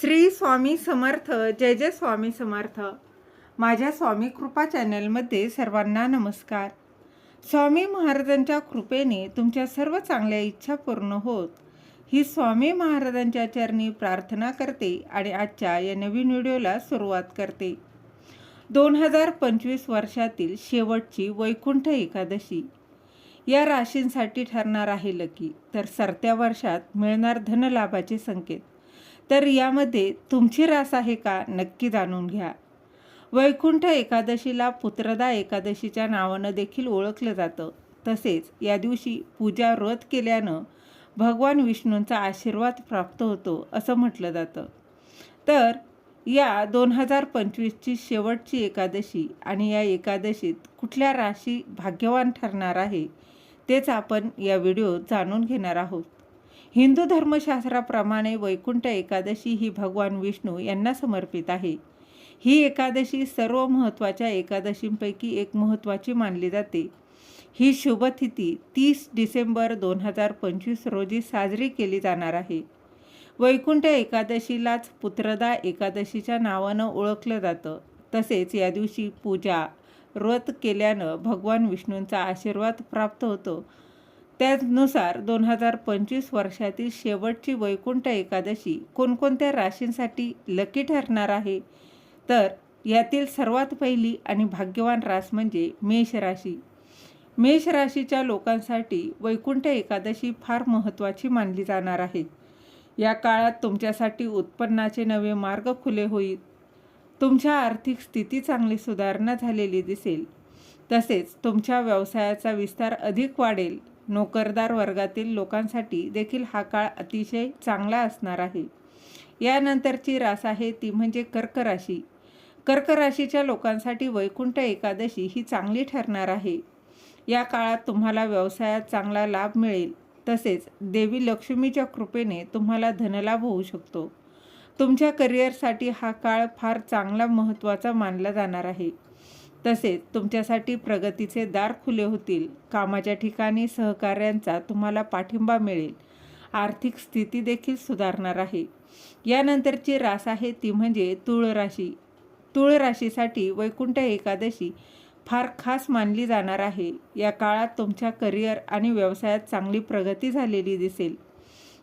श्री स्वामी समर्थ जय जय स्वामी समर्थ. माझ्या स्वामी कृपा चॅनलमध्ये सर्वांना नमस्कार. स्वामी महाराजांच्या कृपेने तुमच्या सर्व चांगल्या इच्छा पूर्ण होत. ही स्वामी महाराजांच्या चरणी प्रार्थना करते आणि आजच्या या नवीन व्हिडिओला सुरुवात करते. दोन हजार पंचवीस वर्षातील शेवटची वैकुंठ एकादशी. या राशींसाठी ठरणार आहे लकी तर सरत्या वर्षात मिळणार धनलाभाचे संकेत. तर यामध्ये तुमची रास आहे का नक्की जाणून घ्या. वैकुंठ एकादशीला पुत्रदा एकादशीच्या नावानं देखील ओळखलं जातं. तसेच या दिवशी पूजा व्रत केल्यानं भगवान विष्णूंचा आशीर्वाद प्राप्त होतो असं म्हटलं जातं. तर या दोन हजार पंचवीसची शेवटची एकादशी आणि या एकादशीत कुठल्या राशी भाग्यवान ठरणार आहे तेच आपण या व्हिडिओत जाणून घेणार आहोत. हिंदू धर्मशास्त्राप्रमाणे वैकुंठ एकादशी ही भगवान विष्णू यांना समर्पित आहे. ही एकादशी सर्व महत्त्वाच्या एकादशींपैकी एक महत्त्वाची मानली जाते. ही शुभतिथी तीस डिसेंबर दोन हजार पंचवीस रोजी साजरी केली जाणार आहे. वैकुंठ एकादशीलाच पुत्रदा एकादशीच्या नावानं ओळखलं जातं. तसेच या दिवशी पूजा व्रत केल्यानं भगवान विष्णूंचा आशीर्वाद प्राप्त होतो. त्यानुसार दोन हजार पंचवीस वर्षातील शेवटची वैकुंठ एकादशी कोणकोणत्या राशींसाठी लकी ठरणार आहे? तर यातील सर्वात पहिली आणि भाग्यवान रास म्हणजे मेष राशी. मेष राशीच्या लोकांसाठी वैकुंठ एकादशी फार महत्त्वाची मानली जाणार आहे. या काळात तुमच्यासाठी उत्पन्नाचे नवे मार्ग खुले होईल. तुमच्या आर्थिक स्थिती चांगली सुधारणा झालेली दिसेल. तसेच तुमच्या व्यवसायाचा विस्तार अधिक वाढेल. नोकरदार वर्गातील लोकांसाठी देखील हा काळ अतिशय चांगला असणार आहे. यानंतरची रास आहे ती म्हणजे कर्क राशी कर्क राशीच्या लोकांसाठी वैकुंठ एकादशी ही चांगली ठरणार आहे. या काळात तुम्हाला व्यवसायात चांगला लाभ मिळेल. तसेच देवी लक्ष्मीच्या कृपेने तुम्हाला धनलाभ होऊ शकतो. तुमच्या करिअरसाठी हा काळ फार चांगला महत्त्वाचा मानला जाणार आहे. तसेच तुमच्यासाठी प्रगतीचे दार खुले होतील. कामाच्या ठिकाणी सहकार्यांचा तुम्हाला पाठिंबा मिळेल. आर्थिक स्थिती देखील सुधारणार आहे. यानंतरची रास आहे ती म्हणजे तुळ राशी. तुळ राशीसाठी वैकुंठ एकादशी फार खास मानली जाणार आहे. या काळात तुमच्या करिअर आणि व्यवसायात चांगली प्रगती झालेली दिसेल.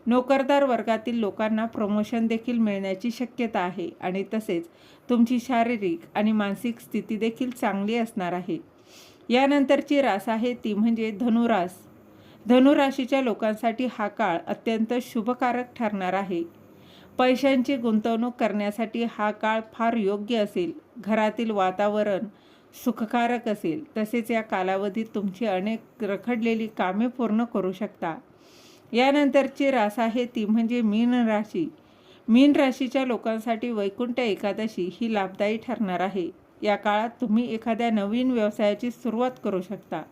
नोकरदार वर्गातील लोकांना प्रमोशन देखील मिळण्याची शक्यता आहे आणि तसेच तुमची शारीरिक आणि मानसिक स्थिती देखील चांगली असणार आहे. यानंतरची रास आहे ती म्हणजे धनुरास. धनुराशीच्या लोकांसाठी हा काळ अत्यंत शुभकारक ठरणार आहे. पैशांची गुंतवणूक करण्यासाठी हा काळ फार योग्य असेल. घरातील वातावरण सुखकारक असेल. तसेच या कालावधीत तुमची अनेक रखडलेली कामे पूर्ण करू शकता. यानंतरची रास आहे ती म्हणजे मीन राशी. मीन राशीच्या लोकांसाठी वैकुंठ एकादशी ही लाभदायी ठरणार आहे. या काळात तुम्ही एखाद्या नवीन व्यवसायाची सुरुवात करू शकता.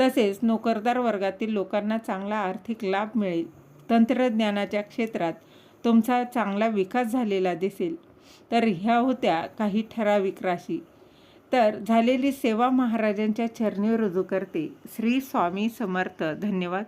तसेच नोकरदार वर्गातील लोकांना चांगला आर्थिक लाभ मिळेल. तंत्रज्ञानाच्या क्षेत्रात तुमचा चांगला विकास झालेला दिसेल. तर ह्या होत्या काही ठराविक राशी. तर झालेली सेवा महाराजांच्या चरणी रुजू करते. श्री स्वामी समर्थ. धन्यवाद.